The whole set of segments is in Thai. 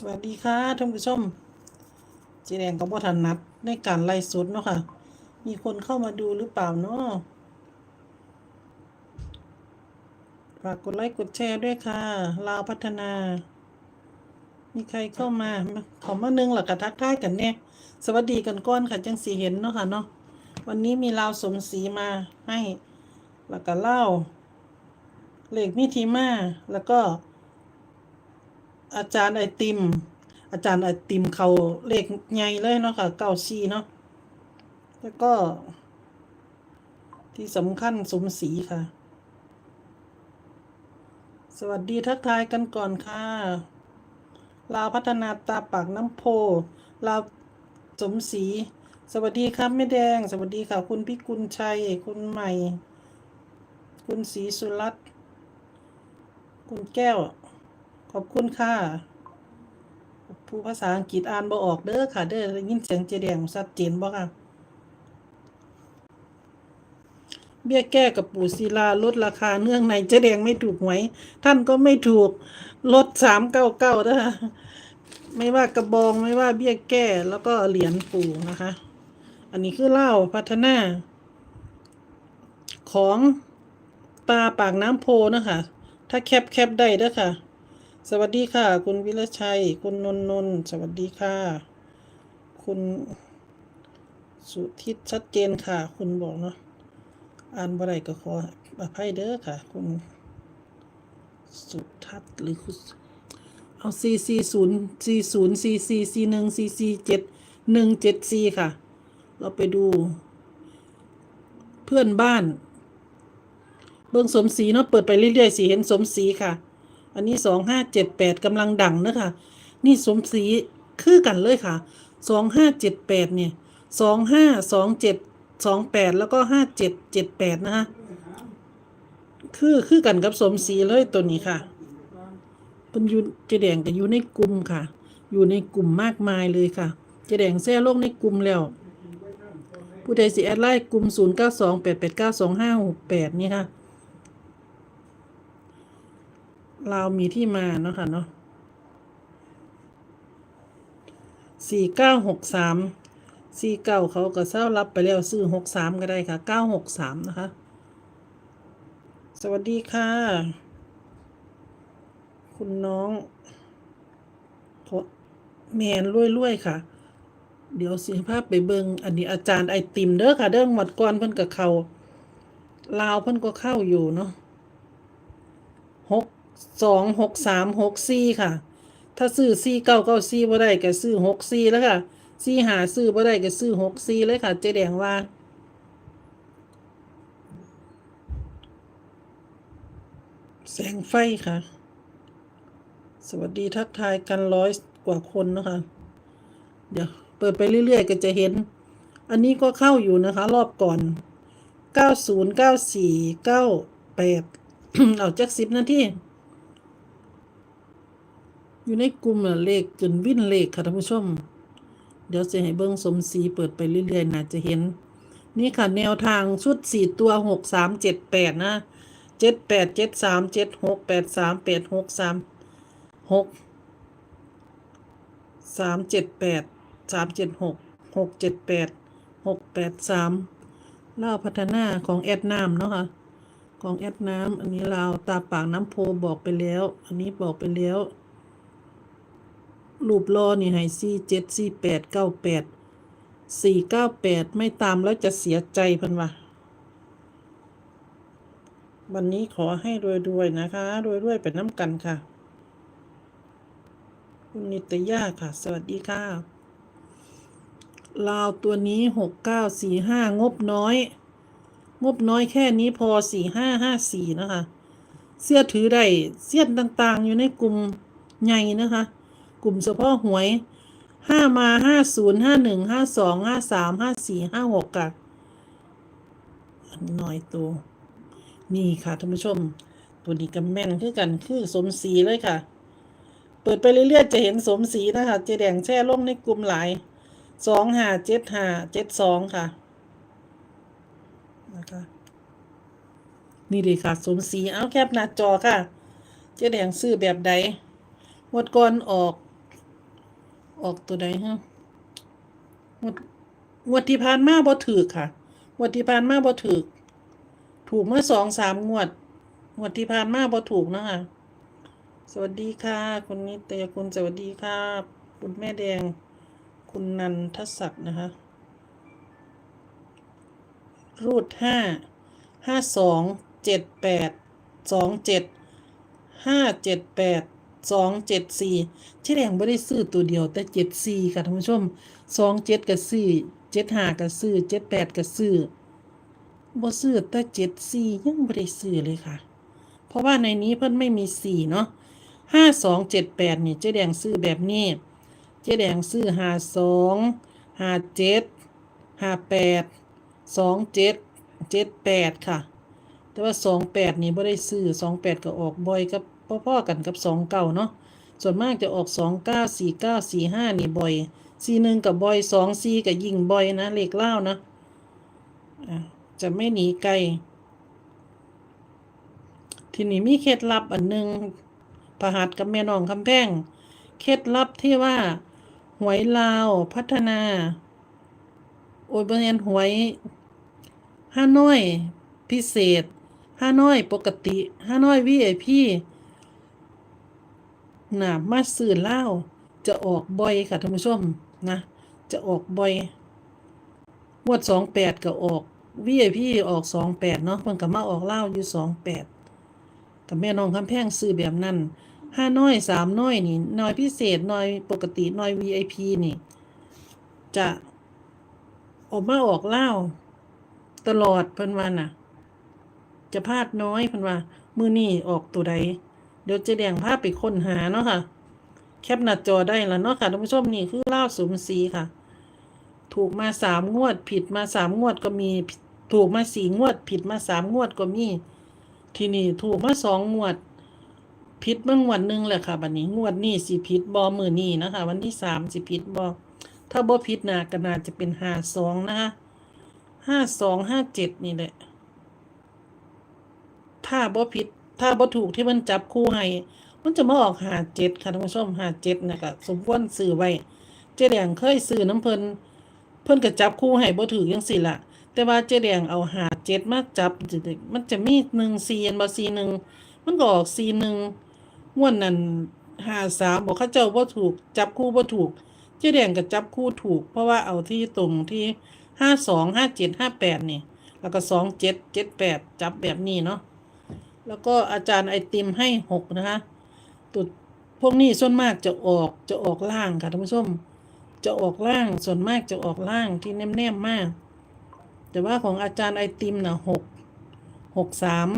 สวัสดีค่ะท่านผู้ชมเจีแดงกับพ่ทันนัดในการไล่สดเนาะค่ะ มีคนเข้ามาดูหรือเปล่าเนาะฝากกดไลค์กดแชร์ด้วยค่ะ ลาวพัฒนา มีใครเข้ามามาขอมานึงหลักกระทักทายกันเนี่ยสวัสดีกันก้อนค่ะจังสีเห็นเนาะค่ะเนาะวันนี้มีลาวสมศรีมาให้หลักกะเล่าเหลขมิทีมาแล้วก็ อาจารย์ไอติม อาจารย์ไอติมเขาเลขใหญ่เลยเนาะค่ะเก้าสี่เนาะแล้วก็ ที่สำคัญสมศรีค่ะ สวัสดีทักทายกันก่อนค่ะ ลาวพัฒนาตาปากน้ำโพ ลาวสมศรีสวัสดีครับแม่แดง สวัสดีค่ะ คุณพิกุลชัย คุณใหม่ คุณศรีสุรัตน์คุณแก้ว อบคุณค่ะ ผู้ภาษาอังกฤษอ่านบ่ออกเด้อค่ะ เด้อได้ยินเสียงเจแดงชัดเจนบ่ค่ะ เบี้ยแก้กับปู่ศิลาลดราคาเนื่องในเจแดงไม่ถูกหวยท่านก็ไม่ถูกลดสามเก้าเก้านะคะไม่ว่ากระบองไม่ว่าเบี้ยแก้แล้วก็เหรียญปู่นะคะ อันนี้คือเล่าพัฒนา ของปลาปากน้ำโพนะคะ ถ้าแคปแคปได้เด้อค่ะ สวัสดีค่ะ คุณวิรชัย คุณนนนนท์สวัสดีค่ะ คุณสุทิศชัดเจนค่ะ คุณบอกเนาะอ่านบ่ได้ก็ขออภัยเด้อค่ะ คุณ สุทัศน์หรือคุณเอาซีซีศูนย์ซีศูนย์ซีซีซีหนึ่งซีซีเจ็ดหนึ่งเจ็ดซีค่ะ เราไปดู เพื่อนบ้าน เบิ่งสมศรีเนาะเปิดไปเรื่อยๆสีเห็นสมศรีค่ะ อันนี้สองห้าเจ็ดแปดกำลังดังนะคะนี่สมศรีคือกันเลยค่ะสองห้าเจ็ดแปดเนี่ยสองห้าสองเจ็ดสองแปดแล้วก็ห้าเจ็ดเจ็ดแปดนะคะคือคือกันกับสมศรีเลยตัวนี้ค่ะเป็นอยู่เจแดงกันอยู่ในกลุ่มค่ะ อยู่ในกลุ่มมากมายเลยค่ะเจแดงแซ่ลงในกลุ่มแล้วผู้ใดสิแอดไลน์กลุ่มศูนย์เก้าสองแปดแปดเก้าสองห้าหกแปดนี่ค่ะ เรามีที่มาเนาะค่ะเนาะสี่เก้าหกสามสี่เก้าเขาก็เศร้ารับไปแล้วซื้อหกสามก็ได้ค่ะเก้าหกสามนะคะ สวัสดีค่ะ คุณน้องพแมนรวยๆค่ะ เดี๋ยวสิภาพไปเบิงอันนี้อาจารย์ไอติมเด้อค่ะเด้อหมดก่อนเพิ่นกับเขาลาวเพิ่นก็เข้าอยู่เนาะหก สองหกสามหกสี่ค่ะ ถ้าซื้อสี่เก้าเก้าสี่บ่ได้ก็ซื้อหกสี่แล้วค่ะสี่หาซื้อบ่ได้ก็ซื้อหกสี่เลยค่ะ เจ๊แดงว่าแสงไฟค่ะ สวัสดีทักทายกันร้อยกว่าคนนะคะ เดี๋ยวเปิดไปเรื่อยๆ ก็จะเห็น อันนี้ก็เข้าอยู่นะคะ รอบก่อน 90 94 98 เอาจักสิบนาที อยู่ในกลุ่มเลขจนวิ่นเลขค่ะท่านผู้ชม เดี๋ยวจะให้เบิ้งสมศรีเปิดไปเรื่อยๆนะจะเห็น นี่ค่ะแนวทางชุดสี่ตัวหกสามเจ็ดแปดนะเจ็ดแปดเจ็ดสามเจ็ดหกแปดสามแปดหกสามหกสามเจ็ดแปดสามเจ็ดหกหกเจ็ดแปดหกแปดสามเล่าพัฒนาของแอดน้ำเนาะค่ะของแอดน้ำอันนี้เราวตาปากน้ำโพบอกไปแล้ว อันนี้บอกไปแล้ว รูปรอนี่ให้สี่เจ็ดสี่แปดเก้าแปดสี่เก้าแปดไม่ตามแล้วจะเสียใจพันวะวันนี้ขอให้รวยๆนะคะรวยๆเป็นน้ำกันค่ะ คุณนิตยาค่ะ สวัสดีค่ะลาวตัวนี้หกเก้าสี่ห้างบน้อย งบน้อยแค่นี้พอสี่ห้าห้าสี่นะคะ เสื้อถือได้เสี้ยนต่างๆ อยู่ในกลุ่มใหญ่นะคะ กลุ่มเฉพาะหวยห้ามาห้าศูนย์ห้าหนึ่งห้าสองห้าสามห้าสี่ห้าหกอะอันหน่อยตัวนี่ค่ะท่านผู้ชม ตัวนี้ก็แม่นคือกันคือสมศรีเลยค่ะ เปิดไปเรื่อยๆจะเห็นสมศรีนะคะเจแดงแช่ลงในกลุ่มหลายสองห้าเจ็ดห้าเจ็ดสองค่ะนะคะนี่เลยค่ะ สมศรีเอาแคปหน้าจอค่ะ เจแดงซื้อแบบใดงวดก่อนออก ออกตัวใดฮะงวดงวดที่ผ่านมาบ่ถือค่ะงวดที่ผ่านมาบ่ถือถูกเมื่อสองสามงวดงวดที่ผ่านมาบ่ถูกนะคะสวัสดีค่ะคุณนิตยคุณสวัสดีค่ะคุณแม่แดง คุณนันทศักดิ์นะคะ รูดห้าห้าสองเจ็ดแปดสองเจ็ดห้าเจ็ดแปด สองเจ็ดสี่เจ๊แดงไม่ได้ซื้อตัวเดียว แต่เจ็ดสี่ค่ะท่านผู้ชมสองเจ็ดกับซื้อเจ็ดห้ากับซื้อเจ็ดแปดกับซื้อบ่ซื้อแต่เจ็ดสี่ยังไม่ได้ซื้อเลยค่ะ เพราะว่าในนี้เพิ่นไม่มีสี่เนาะห้าสองเจ็ดแปดนี่เจ๊แดงซื้อแบบนี้ เจ๊แดงซื้อห้าสองห้าเจ็ดห้าแปดสองเจ็ดเจ็ดแปดค่ะ แต่ว่าสองแปดนี่บ่ได้ซื้อสองแปดก็ออกบ่อยกับ พ่อๆกันกับสองเก้าเนาะส่วนมากจะออกสองเก้าสี่เก้าสี่ห้านี่บ่อยสี่หนึ่งกับบ่อยสองสี่กับยิงบ่อยนะเลขเล่านะจะไม่หนีไกลทีนี้มีเคล็ดลับอันหนึ่งประหัดกับแม่น้องคำแพงเคล็ดลับที่ว่า หวยลาวพัฒนา โอ้ยบริเวณหวยห้าน้อยพิเศษห้าน้อยปกติห้าน้อยวีไอพี นะมาสื่อเหล่าจะออกบ่อยค่ะท่านผู้ชมนะ จะออกบ่อยงวดสองแปดก็ออกวีไอพีออกสองแปดเนาะมันก็มาออกเหล่าอยู่สองแปดกับแม่น้องคำแพงซื้อแบบนั้นห้าน้อยสามน้อยนี่น้อยพิเศษน้อยปกติน้อย VIP นี่ จะออกมาออกเล่าตลอดเพิ่นว่าน่ะ จะพลาดน้อยเพิ่นว่า มือนี่ออกตัวใด เดี๋ยวเจะแดงภาพไปค้นหาเนาะค่ะ แคปหน้าจอได้แล้วเนาะค่ะท่านผู้ชมนี่คือเล่าสุมสีค่ะ ถูกมาสามงวด ผิดมาสามงวดก็มีถูกมาสี่งวด ผิดมาสามงวดก็มี ที่นี้ถูกมาสองงวด ผิดเมื่องวดหนึงแหละค่ะบัดนี้งวดนี้สิผิดบอมือนี้นะคะ วันที่สามสิผิดบอถ้าบ่ผิดนะก็น่าจะเป็นห้าสองนะคะห้าสองห้าเจ็ดนี่แหละถ้าบ่ผิด ถ้าบ่ถูกที่มันจับคู่ให้ มันจะมาออกหาเจ็ดค่ะท่านผู้ชมหาเจ็ดนะก็สมควรซื้อไว้ เจ๊แดงเคยซื้อน้ำเพิ่นเพิ่นก็จับคู่ให้บ่ถูกจังซี่ล่ะแต่ว่าเจ๊แดงเอาหาเจ็ดมาจับมันจะมีหนึ่งซีนบ่ซีหนึ่งมันก็ออกซีหนึ่งงวดนั้นหาสามบอกเขาเจ้าบ่ถูก จับคู่บ่ถูก เจ๊แดงก็จับคู่ถูก เพราะว่าเอาที่ตรงที่ห้าสองห้าเจ็ดห้าแปดนี่ แล้วก็สองเจ็ดเจ็ดแปดจับแบบนี้เนาะ แล้วก็อาจารย์ไอติมให้หกนะคะตุดพวกนี้ส่วนมากจะออกจะออกล่างค่ะท่านผู้ชมจะออกล่างส่วนมากจะออกล่างที่แนมๆมาก แต่ว่าของอาจารย์ไอติมนะหกหกสาม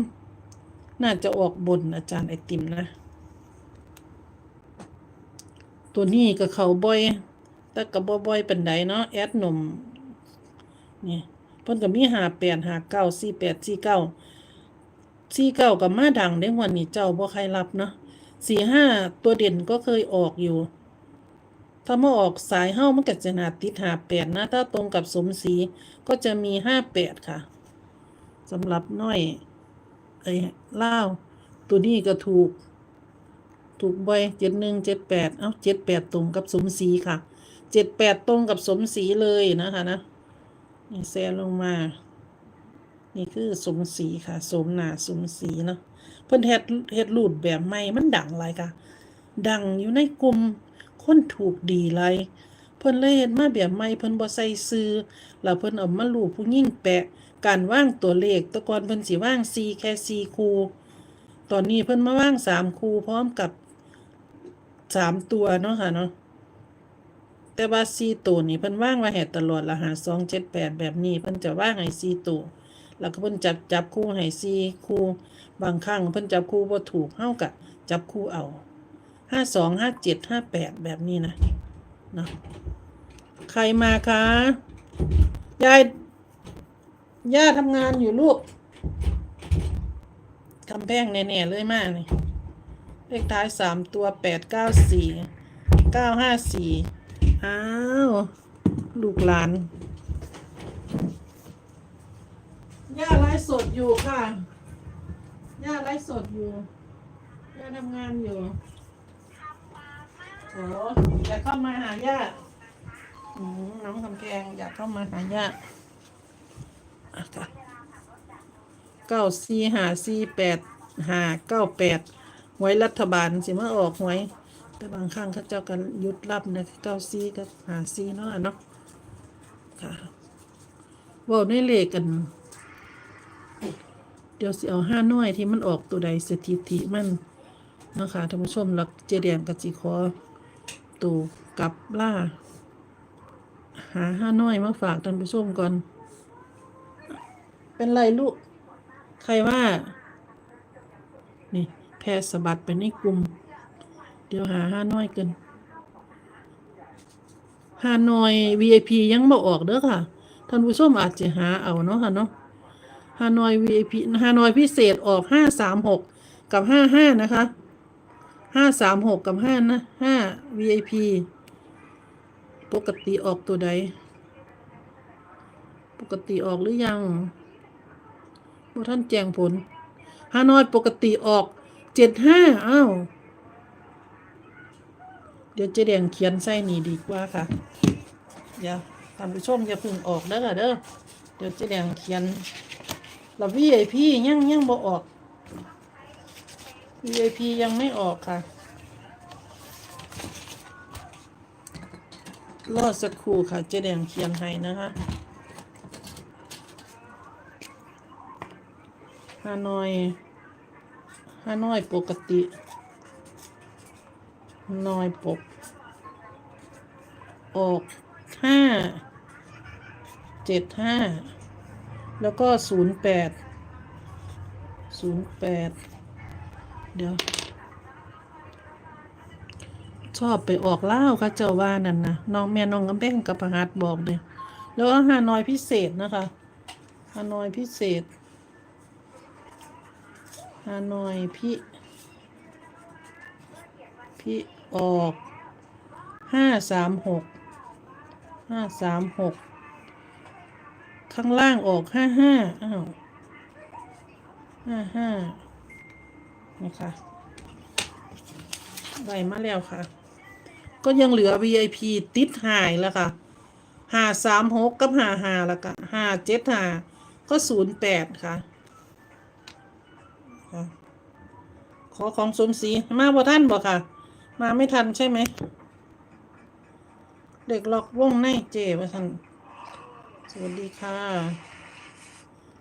น่าจะออกบนอาจารย์ไอติมนะ ตัวนี้ก็เขาบ่อยแต่ก็บ่บ่อยเป็นไดเนาะแอดหนุ่มนี่เพิ่นก็มีหาแปดหาเก้าสี่แปดสี่เก้า สี่เก้ากับมาดังได้วันนี้เจ้าบ่ใครรับเนาะสี่ห้าตัวเด่นก็เคยออกอยู่ ถ้ามาออกสายเฮ้ามันก็จะนาติดหาแปดนะ ถ้าตรงกับสมศรีก็จะมีห้าแปดค่ะสำหรับน้อยไอ้เล่าตัวนี้ก็ถูก ถูกบ่อยเจ็ดหนึ่งเจ็ดแปดเอ้าเจ็ดแปดตรงกับสมศรีค่ะเจ็ดแปดตรงกับสมศรีเลยนะคะนะนี่แซลงมา นี่คือสมศรีค่ะ สมหนาสมศรีเนาะเพิ่นเฮ็ดเฮ็ดรูดแบบใหม่มันดังหลายค่ะ ดังอยู่ในกลุ่มคนถูกดีหลายเพิ่นเลยเฮ็ดมาแบบใหม่เพิ่นบ่ใส่ซื้อแล้วเพิ่นเอามารูปผู้หญิงแปะ การวางตัวเลขต่ก่อนเพิ่นสิวาง4แค่4คู่ตอนนี้เพิ่นมาวาง3คู่พร้อมกับ3ตัวเนาะค่ะเนาะแต่ว่าซีตัวนี่เพิ่นว่างไว้ให้ตลอดละหาสองเจ็ดแปดแบบนี้เพิ่นจะว่างให้ซีตัว แล้วก็เพิ่นจับจับคู่ให้ซีคู่บางครั้งเพิ่นจับคู่บ่ถูกเฮากะจับคู่เอาห้าสองห้าเจ็ดห้าแปดแบบนี้นะเนาะใครมาคะยายย่าทำงานอยู่ลูกคำแพงแน่ๆเลยมากเลยเลขท้ายสามตัวแปดเก้าสี่เก้าห้าสี่อ้าว ลูกหลาน ย่าไลฟ์สดอยู่ค่ะ ย่าไลฟ์สดอยู่ ย่าทำงานอยู่โอ้อยากเข้ามาหาญาติอืมน้องคำแพงอยากเข้ามาหาญาติอะค่ะเก้าสี่หาสี่แปดหาเก้าแปดหวยรัฐบาลสิมาออกหวย แต่บางครั้งเขาเจ้ากันยุดรับนะเก้าสี่ก็หาสี่เนาะเนาะค่ะว่าในเลขกัน เดี๋ยวสิเอาห้าน้อยที่มันออกตัวใดสถิติมันนะคะท่านผู้ชมแล้วเจแดงกับจีคอตูกลับล่า หาห้าน้อยมาฝากท่านผู้ชมก่อน เป็นไรลูก ใครว่า นี่ แพรสะบัดไปในกลุ่ม เดี๋ยวหาห้าน้อยกันฮานอย VIP ยังบ่ออกเด้อค่ะ ท่านผู้ชมอาจจะหาเอาเนาะค่ะเนาะ ฮานอย VIP ฮานอยพิเศษออกห้าสามหกกับห้าห้านะคะห้าสามหกกับห้านะห้า VIP ปกติออกตัวใด ปกติออกหรือยังบ่ท่านแจ้งผลฮานอยปกติออกเจ็ดห้าอ้าวเดี๋ยวเจะแดงเขียนใส่นี่ดีกว่าค่ะเดี๋ยวท่านผู้ชมอย่าพึ่งออกเด้อค่ะเด้อเดี๋ยวเจะแดงเขียน เรา VIP ยังยังบ่ออก VIP ยังไม่ออกค่ะ รอสักครู่ค่ะเจ๊แดงเขียนให้นะคะฮานอยฮานอยปกตินอยปก ออกห้าเจ็ดห้า แล้วก็ศูนย์แปดศูนย์แปดเดี๋ยว ชอบไปออกเล่าค่ะเจ้าว่านั่นนะน้องแม่น้องกำแพงกับประหัดบอกเลยแล้วก็ฮานอยพิเศษนะคะฮานอยพิเศษฮานอยพิพิออกห้าสามหกห้าสามหก ข้างล่างออกห้าห้าอ้าวห้าห้านี่ค่ะได้มาแล้วค่ะ ก็ยังเหลือ VIP ติดหายแล้วค่ะหาสามหกกับหาหาแล้วก็หาเจ็ดหาก็ศูนย์แปดค่ะ ขอของสมศรีมาบ่ท่านบอกค่ะ มาไม่ทันใช่ไหม เด็กล็อกวงในเจว่าท่าน สวัสดีค่ะ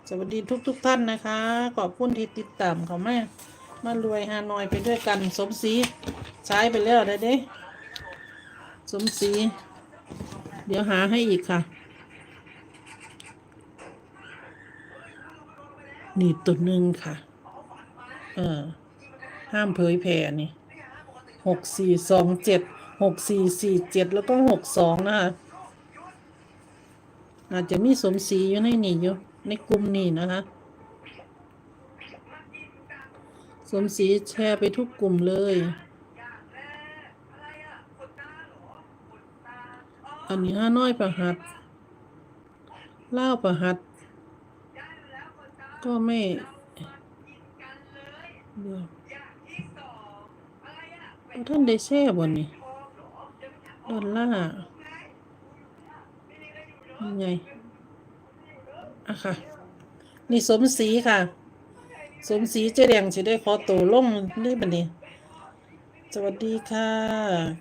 สวัสดีทุกทุกๆท่านนะคะ ขอบคุณที่ติดตามเขามามารวยฮานอยไปด้วยกัน สมศรีใช้ไปแล้วได้เด้ สมศรีเดี๋ยวหาให้อีกค่ะ นี่ตัวหนึ่งค่ะ เออ ห้ามเผยแผ่นี่หกสี่สองเจ็ดหกสี่สี่เจ็ดแล้วก็หกสองนะคะ อาจจะมีสมศรีอยู่ในนี่อยู่ในกลุ่มนี้นะคะ สมศรีแชร์ไปทุกกลุ่มเลย อันนี้ห้าน้อยประหัดเล่าประหัด ก็ไม่เดี๋ยวท่านได้แช่บนนี่ดอลล่าร์ ยังไงอะค่ะ นี่สมศรีค่ะ สมศรีเจ๊แดงสิได้ขอตัวลงนี่บันนี้ สวัสดีค่ะ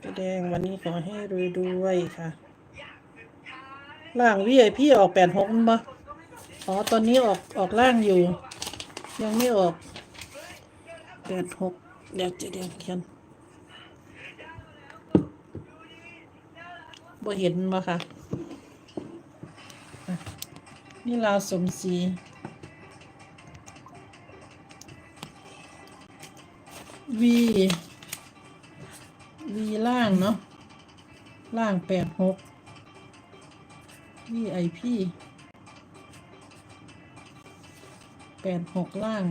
เจ๊แดงวันนี้ขอให้รวยด้วยค่ะ ล่างวิไอพี่ออกแปดหกมั้ยอ๋อตอนนี้ออกออกล่างอยู่ ยังไม่ออกแปดหกเดี๋ยวเจ๊แดงเขียนบ่เห็นบ่ค่ะ นี่ลาวสมศรีวีวีล่างเนาะล่างแปดหกวีไอพีแปดหกล่าง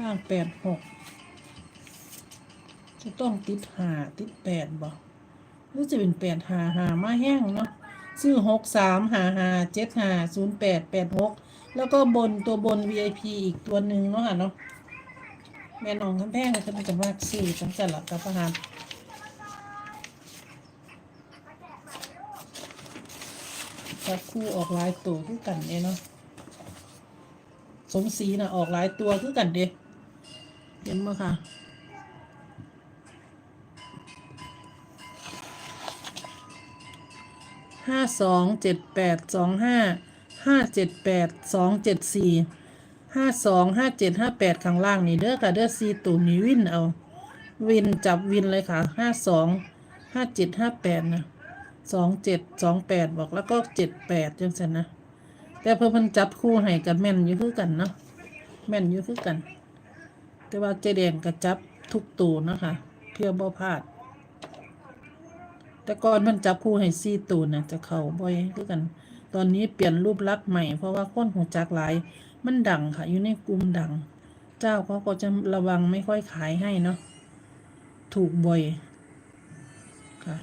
ล่างแปดหกจะต้องติดหาติดแปดบ่หรือจะเป็นแปดหาหามาแห้งเนาะ ซื้อหกสามหาหาเจ็ดหาศูนย์แปดแปดหกแล้วก็บนตัวบน VIP อีกตัวหนึ่งเนาะค่ะเนาะแม่น้องคำแพงก็จะเป็นมากสี่จังจันละกับประหารจับคู่ออกหลายตัวคือกันเนี่ยเนาะสมศรีนะออกหลายตัวคือกันเด้เห็นไหมค่ะ ห้าสองเจ็ดแปดสองห้าห้าเจ็ดแปดสองเจ็ดสี่ห้าสองห้าเจ็ดห้าแปดข้างล่างนี่เด้อค่ะเด้อซีตูนี่วินเอา วินจับวินเลยค่ะห้าสองห้าเจ็ดห้าแปดนะสองเจ็ดสองแปดบอกแล้วก็เจ็ดแปดจังสันนะ แต่เพิ่นเพิ่นจับคู่ให้กับแม่นอยู่คือกันเนาะแม่นอยู่คือกัน แต่ว่าเจแดงก็จับทุกตัวนะคะเพื่อบ่พลาด แต่ก่อนมันจับคู่ให้ซี่ตูนนะจะเข้าบ่อยคือกัน ตอนนี้เปลี่ยนรูปลักษณ์ใหม่เพราะว่าคนหูจักหลาย มันดังค่ะ อยู่ในกลุ่มดัง เจ้าเขาก็จะระวังไม่ค่อยขายให้เนาะถูกบ่อยค่ะ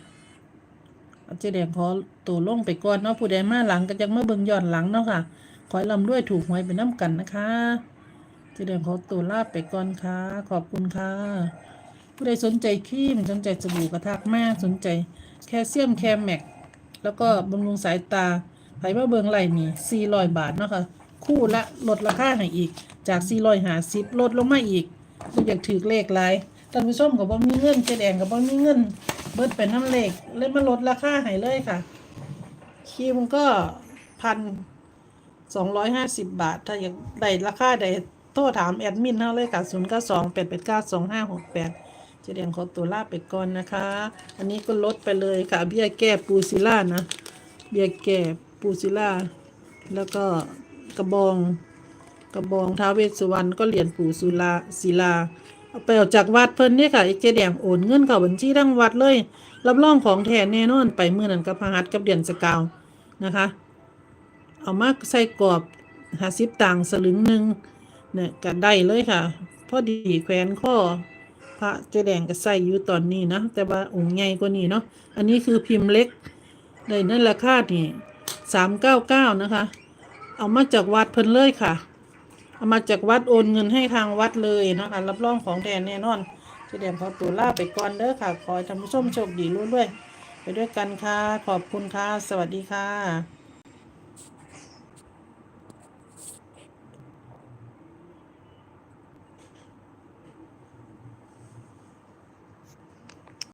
เอาเจแดงขอตัวลงไปก่อนเนาะผู้ใดมาหลังก็จะมาเบิ่งย้อนหลังเนาะค่ะขอให้ลำด้วยถูกหวยไปน้ำกันนะคะเจแดงขอตัวลาไปก่อนค่ะ ขอบคุณค่ะผู้ใดสนใจครีมสนใจสบู่กระทักแม่สนใจ แคลเซียมแคมแม็กแล้วก็บำรุงสายตาไผมาเบิงไหลนี่ 400 บาทเนาะค่ะคู่ละลดราคาให้อีกจาก 450ลดลงมาอีกก็อยากถือเลขหลายท่านผู้ชมก็บ่มีเงินเจ๊แดงก็บ่มีเงิน เบิดไปน้ำเลขเลยมาลดราคาให้เลยค่ะครีมก็พันสองร้อยห้าสิบบาท ถ้าอยากได้ราคาใดโทรถามแอดมินเท่าเลยค่ะศูนย์เก้าสองแปดแปดเก้าสองห้าหกแปด เจเดียงขอตัวลาไปก่อนนะคะ อันนี้ก็ลดไปเลยค่ะ เบี้ยแก้ปูซิล่านะ เบี้ยแก้ปูซิล่า แล้วก็กระบอง กระบองท้าเวสสุวรรณก็เหรียญปู่สุลาศิลาเอาไปออกจากวัดเพิ่นเนี่ยค่ะไอ้เจแดงโอนเงินเข้าบัญชีทั้งวัดเลย รับรองของแท้แน่นอนไปเมื่อนั้นกับพะหัตถ์กับเดือนสกาวนะคะ เอามาใส่กรอบหาสิบตังสลึงหนึ่งเนี่ยก็ได้เลยค่ะ พอดีแขวนข้อ ระเจแดงก็ใส่อยู่ตอนนี้นะ แต่ว่าองค์ใหญ่กว่านี้เนาะอันนี้คือพิมพ์เล็กได้นั่นราคานี่สามเก้าเก้านะคะ เอามาจากวัดเพิ่นเลยค่ะ เอามาจากวัดโอนเงินให้ทางวัดเลยนะคะรับรองของแทนแน่นอนเจแดงขอตัวลาไปก่อนเด้อค่ะ ขอให้ท่านผู้ชมโชคดีรุ่นด้วย ไปด้วยกันค่ะ ขอบคุณค่ะ สวัสดีค่ะ